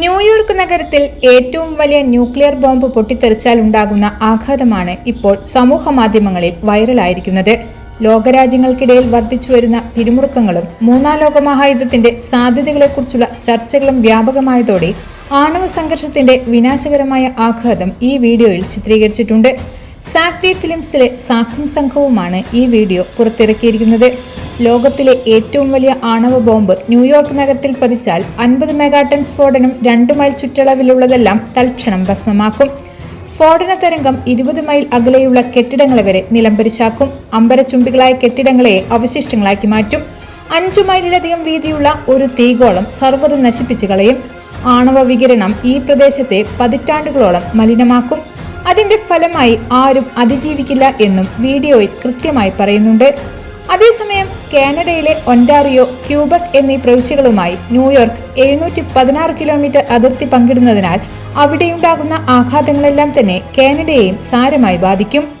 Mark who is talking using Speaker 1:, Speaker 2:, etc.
Speaker 1: New York നഗരത്തിൽ ഏറ്റവും വലിയ ന്യൂക്ലിയർ ബോംബ് പൊട്ടിത്തെറിച്ചാൽ ഉണ്ടാകുന്ന ആഘാതമാണ് ഇപ്പോൾ സമൂഹ മാധ്യമങ്ങളിൽ വൈറലായിരിക്കുന്നത്. ലോകരാജ്യങ്ങൾക്കിടയിൽ വർദ്ധിച്ചുവരുന്ന പിരിമുറുക്കങ്ങളും മൂന്നാം ലോക മഹായുദ്ധത്തിന്റെ സാധ്യതകളെക്കുറിച്ചുള്ള ചർച്ചകളും വ്യാപകമായതോടെ ആണവ സംഘർഷത്തിന്റെ വിനാശകരമായ ആഘാതം ഈ വീഡിയോയിൽ ചിത്രീകരിച്ചിട്ടുണ്ട്. സാക്തി ഫിലിംസിലെ സാഖും സംഘവുമാണ് ഈ വീഡിയോ പുറത്തിറക്കിയിരിക്കുന്നത്. ലോകത്തിലെ ഏറ്റവും വലിയ ആണവ ബോംബ് ന്യൂയോർക്ക് നഗരത്തിൽ പതിച്ചാൽ അൻപത് മെഗാടൺ സ്ഫോടനം രണ്ടു മൈൽ ചുറ്റളവിലുള്ളതെല്ലാം തൽക്ഷണം ഭസ്മമാക്കും. സ്ഫോടന തരംഗം ഇരുപത് മൈൽ അകലെയുള്ള കെട്ടിടങ്ങളെ വരെ നിലംപരിശാക്കും അമ്പരച്ചുംബികളായ കെട്ടിടങ്ങളെ അവശിഷ്ടങ്ങളാക്കി മാറ്റും. അഞ്ചു മൈലിലധികം വീതിയുള്ള ഒരു തീഗോളം സർവതും നശിപ്പിച്ചു കളയും. ആണവ വികിരണം ഈ പ്രദേശത്തെ പതിറ്റാണ്ടുകളോളം മലിനമാക്കും. അതിന്റെ ഫലമായി ആരും അതിജീവിക്കില്ല എന്നും വീഡിയോയിൽ കൃത്യമായി പറയുന്നുണ്ട്. അതേസമയം കാനഡയിലെ ഒന്റാറിയോ ക്യൂബക് എന്നീ പ്രവിശ്യകളുമായി ന്യൂയോർക്ക് എഴുന്നൂറ്റി പതിനാറ് കിലോമീറ്റർ അതിർത്തി പങ്കിടുന്നതിനാൽ അവിടെയുണ്ടാകുന്ന ആഘാതങ്ങളെല്ലാം തന്നെ കാനഡയെയും സാരമായി ബാധിക്കും.